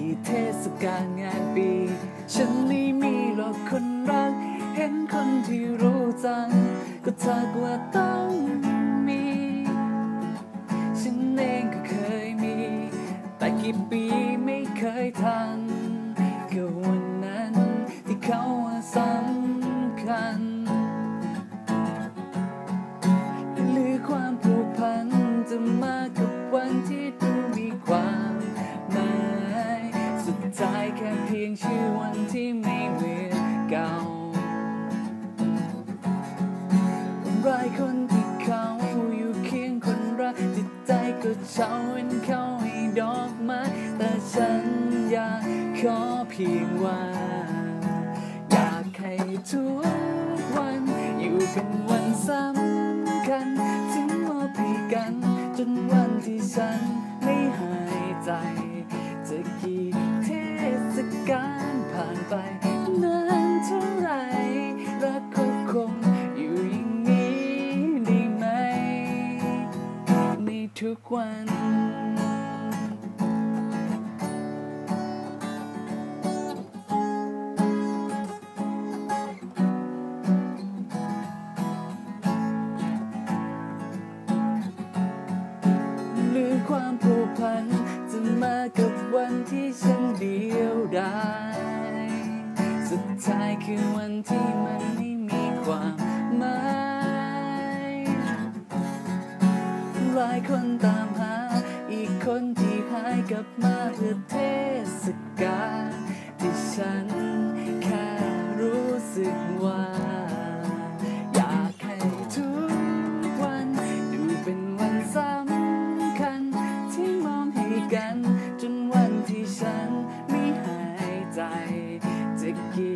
ี่เทศกาลงานปี ฉันไม่มีหรอกคนรัก เห็นคนที่รู้จัง ก็ทักว่าต้องมี ฉันเองก็เคยมี แต่กี่ปีไม่เคยทันก็วันนั้นที่เขาว่าสำคัญหรือความผูกพันจะมากกว่วันที่ดูมีความหมาย ใจแค่เพียงชื่อวันที่ไม่เหมือนเก่าคร้ายคนที่เขาอยู่เคียงคนรักจิตใจก็เช่าเป็นเขาให้ดอกไม้แต่ฉันอยากขอเพียงว่า อยากให้ทุกวัน อยู่เป็นวันสำคัญ ทุกวัน หรือความผูกพัน จะมากับวันที่ฉันเดียวดายสุดท้ายคือวันที่มันไม่มีความหมายายคนตามหา อีกคนที่หายกลับมาเพื่อเทศกาลที่ฉันแค่รู้สึกว่า อยากให้ทุกวันดูเป็นวันสำคัญ ที่มองให้กัน จนวันที่ฉันไม่หายใจจะกิน